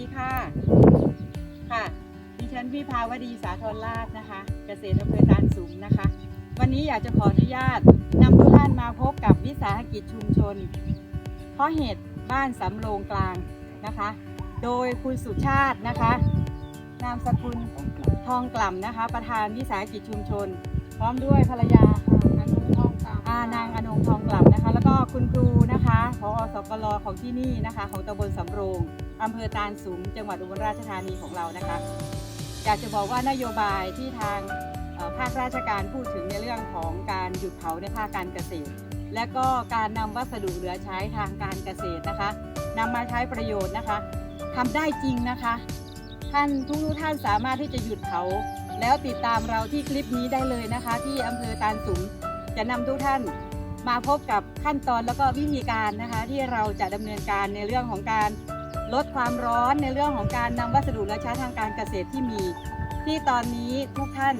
ดีค่ะ ค่ะ ดิฉันวิภาวดีสาธรราชนะคะ เกษตรอำเภอตานสูงนะคะ วันนี้อยากจะขออนุญาตนำทุกท่านมาพบกับวิสาหกิจชุมชน เพราะเหตุบ้านสำโรงกลางนะคะ โดยคุณสุชาตินะคะ นามสกุลทองกล่ำนะคะ ประธานวิสาหกิจชุมชน พร้อมด้วยภรรยาค่ะ อ่านางอนงทองกล่ำนะคะ แล้วก็คุณครูนะคะพอสกลของที่นี่นะคะ ของตำบลสำโรงอำเภอตาลสูงจังหวัดอุบลราชธานีของเรานะคะ อยากจะบอกว่านโยบายที่ทางภาคราชการพูดถึงในเรื่องของการหยุดเผาในภาคการเกษตร และก็การนำวัสดุเหลือใช้ทางการเกษตรนะคะนำมาใช้ประโยชน์นะคะทำได้จริงนะคะ ท่านทุกท่านสามารถที่จะหยุดเผา แล้วติดตามเราที่คลิปนี้ได้เลยนะคะ ที่อำเภอตาลสุม จะนำทุกท่านมาพบกับขั้นตอนแล้วก็วิธีการนะคะที่เราจะดำเนินการในเรื่องของการลดความร้อนในเรื่องของการนำวัสดุเหลือใช้ทางการเกษตรที่มี ที่ตอนนี้ทุกท่าน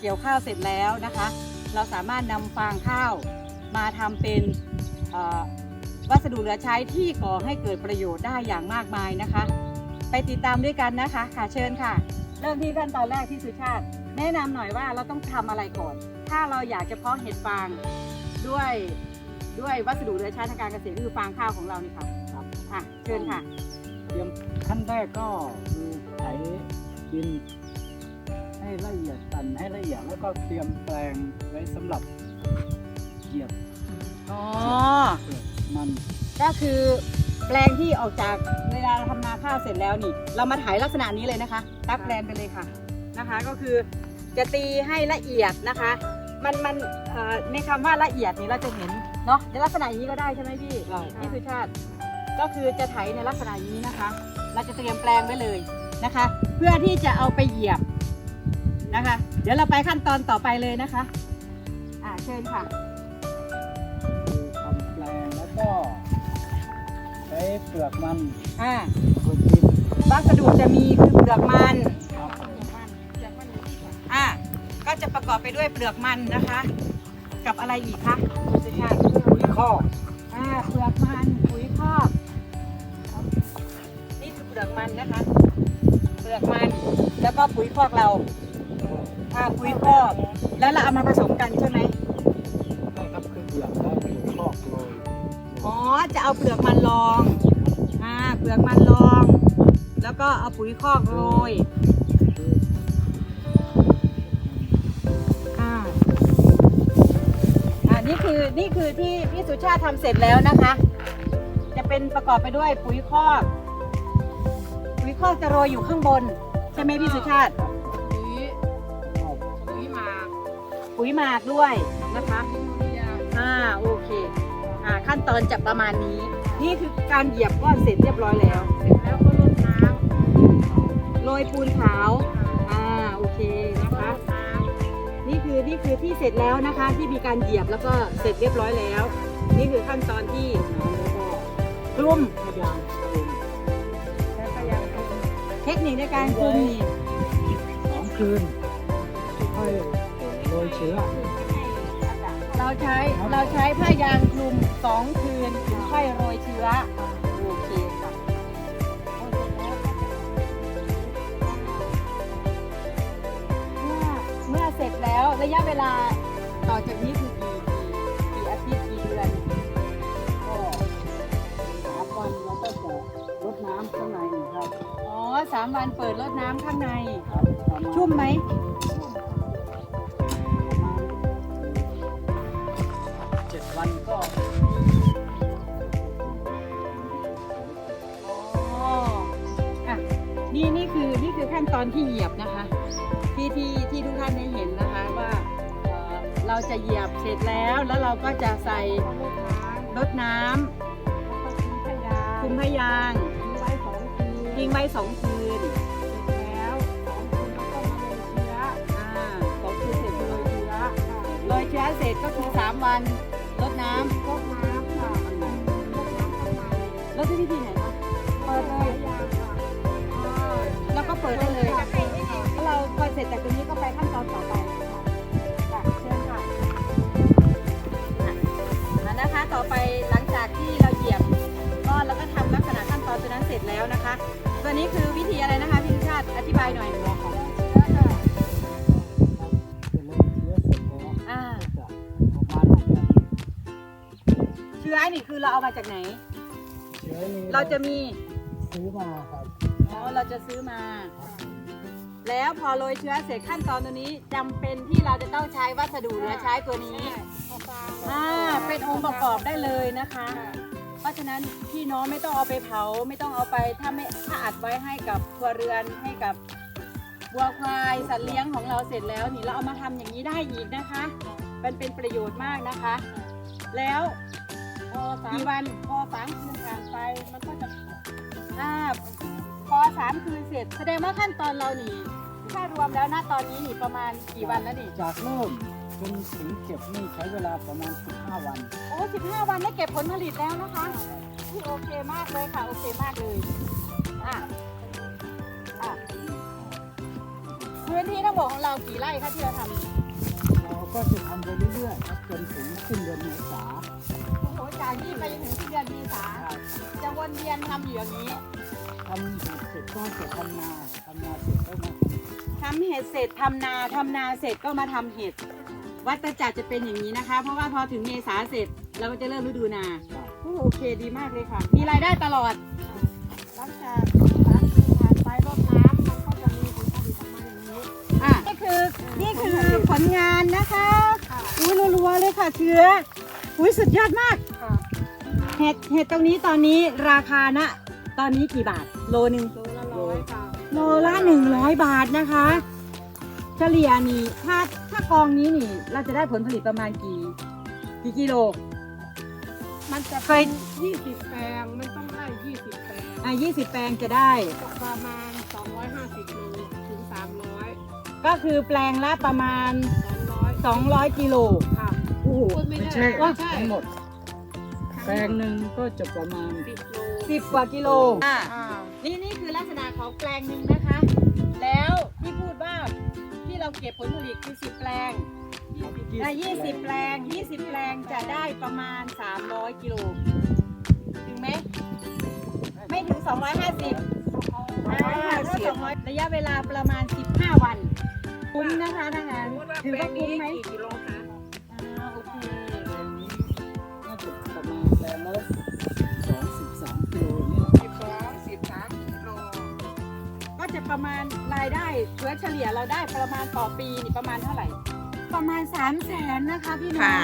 เกี่ยวข้าวเสร็จแล้วนะคะ เราสามารถนำฟางข้าวมาทำเป็นวัสดุเหลือใช้ที่ก่อให้เกิดประโยชน์ได้อย่างมากมายนะคะ ไปติดตามด้วยกันนะคะค่ะเชิญค่ะ เริ่มที่ขั้นตอนแรกที่สุชาติ แนะนำหน่อยว่าเราต้องทำอะไรก่อน ถ้าเราอยากจะเพาะเห็ดฟางด้วยด้วยวัสดุเหลือใช้ทางการเกษตรก็คือฟางข้าวของเรานี่ค่ะครับอะเชิญค่ะ เตรียมขั้นแรกก็คือไถดิน ให้ละเอียดตันให้ละเอียดแล้วก็เตรียมแปลงไว้สำหรับเหยียบอ๋อ เปลือกมันก็คือแปลงที่ออกจากเวลาเราทำนาข้าวเสร็จแล้วนี่ เรามาถ่ายลักษณะนี้เลยนะคะ ตักแปลนไปเลยค่ะนะคะ ก็คือจะตีให้ละเอียดนะคะ มันมันเอ่อในคำว่าละเอียดนี่เราจะเห็นเนาะในลักษณะอย่างนี้ก็ได้ใช่ไหมพี่ได้พี่สุชาติ ก็คือจะไถในลักษณะอย่างนี้นะคะ เราจะเตรียมแปลงไว้เลยนะคะ เพื่อที่จะเอาไปเหยียบนะคะ เดี๋ยวเราไปขั้นตอนต่อไปเลยนะคะ อ่าเชิญค่ะ คือทำแปลงแล้วก็ใช้เปลือกมันอ่าบนดินวัสดุจะมีคือเปลือกมัน ก็จะประกอบไปด้วยเปลือกมันนะคะ กับอะไรอีกคะคุณสุชาติปุ๋ยคอกอ่าเปลือกมันปุ๋ยคอกนี่คือเปลือกมันนะคะ เปลือกมันแล้วก็ปุ๋ยคอกเราอ่าปุ๋ยคอกแล้วเราเอามาผสมกันใช่ไหมได้ครับคือเปลือกแล้วปุ๋ยคอกโรยอ๋อจะเอาเปลือกมันรองอ่าเปลือกมันรอง แล้วก็เอาปุ๋ยคอกโรย นี่คือนี่คือที่พี่สุชาติทำเสร็จแล้วนะคะ จะเป็นประกอบไปด้วยปุ๋ยคอกปุ๋ยคอกจะโรยอยู่ข้างบน ใช่ไหมพี่สุชาติ ปุ๋ยคอกปุ๋ยหมากปุ๋ยหมากด้วยนะคะยูเรียอ่าโอเคอ่าขั้นตอนจะประมาณนี้ นี่คือการเหยียบก้อนเสร็จเรียบร้อยแล้ว เสร็จแล้วก็รดน้โรยปูนขาวอ่าโอเคำนะคะรด น้นี่คือนี่คือที่เสร็จแล้วนะคะ ที่มีการเหยียบแล้วก็เสร็จเรียบร้อยแล้ว นี่คือขั้นตอนที่คลุมพยายามปรุงแล้วก็ยังคลุมเทคนิคในการคลุมนี่สองคืนค่อยโรยเชื้อ เราใช้เราใช้ผ้ายางคลุมสองคืนถึงค่อยโรยเชื้อโอ ยะเวลาต่อจากนี้คือกี่กี่กี่อาทิตย์กี่เดือนก็สามวันเราก็จะรดน้ำข้างในครับอ๋อสามวันเปิดรดน้ำข้างใน ครับประาณชุ่มไหมประมาณเจ็ดวันก็อ๋ออะนี่นี่คือนี่คือขั้นตอนที่เหยียบนะคะ ที่ที่ที่ทุกท่านได้เห็นนะคะว่าเอ่อ เราจะเหยียบเสร็จแล้วแล้วเราก็จะใส่ำรดน้รดน้ำำแล้วก็ทิ้งขยะคลุมพยางทิ้งไว้สองคืนทิ้งไว้สองคืนเสร็จแล้วสองคืนแล้วก็มาโรยเชื้ออ่าสองคืนเสร็จก็โรยเชื้อโรยเชื้อเสร็จก็คือสามวันรดน้ำรดน้ำค่ะรดน้ำข้างในรดด้วยวิธีไหนคะเปิดเลยยางค่ะอ่าแล้วก็เปิดได้เลยแล้วเราพอเสร็จจากตรงนี้ก็ไปขั้นตอนต่อไป นี้คือวิธีอะไรนะคะพี่ชาติอธิบายหน่อยองเชื้อค่ะเชื้อค่ะอ่าเชื้อนี่คือเราเอามาจากไหนเชื้อนี้เราจะมีซื้อมาครับอ๋อเราจะซื้อมา แล้วพอโรยเชื้อเสร็จขั้นตอนตัวนี้จำเป็นที่เราจะต้องใช้วัสดุเหลือใช้ตัวนี้อ่าเป็นองค์ประกอบได้เลยนะคะะฉะนั้นพี่น้องไม่ต้องเอาไปเผาไม่ต้องเอาไปถ้าไม่ถ้าอัดไว้ให้กับครัวเรือนให้กับวัวควายสัตว์เลี้ยงของเราเสร็จแล้วนี่เราเอามาทำอย่างนี้ได้อีกนะคะ มันเป็นประโยชน์มากนะคะ แล้วพอสามกี่วันพอสามคืนผ่านไปมันก็จะอ่าพอสามคืนเสร็จ แสดงว่าขั้นตอนเรานี่ถ้ารวมแล้วนะตอนนี้นี่ประมาณกี่วันแล้วนี่จากเริ่ม จนถึงเก็บนี่ใช้เวลาประมาณ 15 วัน โอ้สิบห้าวันได้เก็บผลผลิตแล้วนะคะที่โอเคมากเลยค่ะ โอเคมากเลยอะอะพื้นที่ทั้งหมดของเรากี่ไร่คะที่เราทำเราก็จะทำไปเรื่อยๆครับจนถึงสิ้นเดือนเมษาโอ้โหจากนี้ไปจนถึงสิ้นเดือนเมษาจะวนเวียนทำอยู่อย่างนี้ทำเสร็จก็จะทำนาทำนาเสร็จก็มาทำเห็ดเสร็จทำนาทำนาเสร็จก็มาทำเห็ด วัฏจักรจะเป็นอย่างนี้นะคะ เพราะว่าพอถึงเมษาเสร็จเราก็จะเริ่มฤดูนาโอ้โอเคดีมากเลยค่ะ มีรายได้ตลอดหลังจากสามคืนผ่านไปรดน้ำมันก็จะมีผลผลิตออกมาอย่างนี้อะนี่คือนี่คือผลงานนะคะค่ะอุ้ยรัวๆเลยค่ะเชื้ออุ้ยสุดยอดมากค่ะเห็ดเห็ดตรงนี้ตอนนี้ราคานะ ตอนนี้กี่บาทโลหนึ่งโลละร้อยค่ะโลละหนึ่งร้อยบาทนะคะ เฉลี่ยนี่ถ้าถ้ากองนี้นี่ เราจะได้ผลผลิตประมาณกี่ กี่กิโล มันจะเคเป็ยนยี่สิบแปลง มันต้องได้ยี่สิบแปลงอะยี่สิบแปลงจะได้ ก็ประมาณสองร้อยห้าสิบโลถึงสามร้อยก็คือแปลงละประมาณ สองร้อย200 กิโลค่ะโอ้โหพูดไม่ไม่ได้ใช่ไม่ใช่ทั้งหมด แปลงหนึ่งก็จะประมาณ สิบโลสิบกว่ากิโลอะ อ่า นี่นี่คือลักษณะของแปลงหนึ่งนะคะ แล้วที่พูดว่าที่ เราเก็บผลผลิตคือสิบแปลงอะยี่สิบแปลงยี่สิบแปลงจะได้ประมาณ 300 กิโลถึงไหมไม่ถึง 250อ่าก็200ระยะเวลาประมาณ 15 วัน คุ้มนะคะทหารถือว่าคุ้มไหม กี่กิโลคะ ประมาณรายได้เชื้อเฉลี่ยเราได้ประมาณต่อปีนี่ประมาณเท่าไหร่ ประมาณ3 0 0แสนนะคะพี่น้อง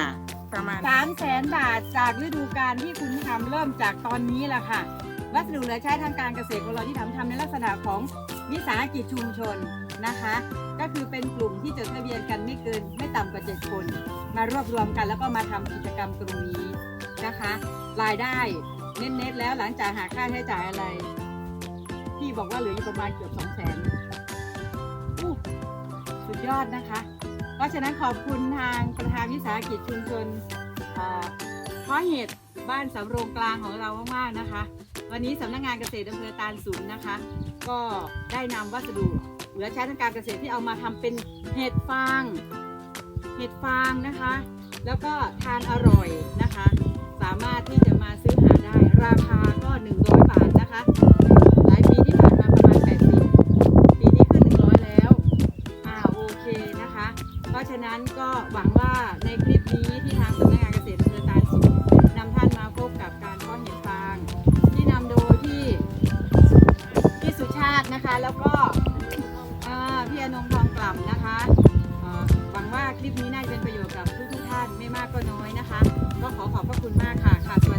ประมาณ สามแสนบาทจากฤดูกาลที่คุณทำเริ่มจากตอนนี้แหละค่ะ วัสดุเหลือใช้ทางการเกษตรของเราที่ทำทำในลักษณะของวิสาหกิจชุมชนนะคะ ก็คือเป็นกลุ่มที่จดทะเบียนกันไม่เกินไม่ต่ำกว่า 7 คน มารวบรวมกันแล้วก็มาทำกิจกรรมตรงนี้นะคะ รายได้เน็ตๆแล้วหลังจากหาค่าใช้จ่ายอะไร พี่บอกว่าเหลืออยู่ประมาณเกือบ2 0 0แสนสุดยอดนะคะ เพราะฉะนั้นขอบคุณทางประธานวิสาหกิจชุมชนเอ่อเพราะเหตุบ้านสำโรงกลางของเรามากๆนะคะ วันนี้สำนักงานเกษตรอำเภอตาลสูงนะคะ ก็ได้นำวัสดุเหลือใช้ทางการเกษตรที่เอามาทำเป็นเห็ดฟาง เห็ดฟางนะคะ แล้วก็ทานอร่อยนะคะ สามารถ แล้วก็พี่อนงทองกล่ำนะคะหวังว่าคลิปนี้น่าจะเป็นประโยชน์กับทุกท่านไม่มากก็น้อยนะคะ ก็ขอขอบพระคุณมากค่ะค่ะ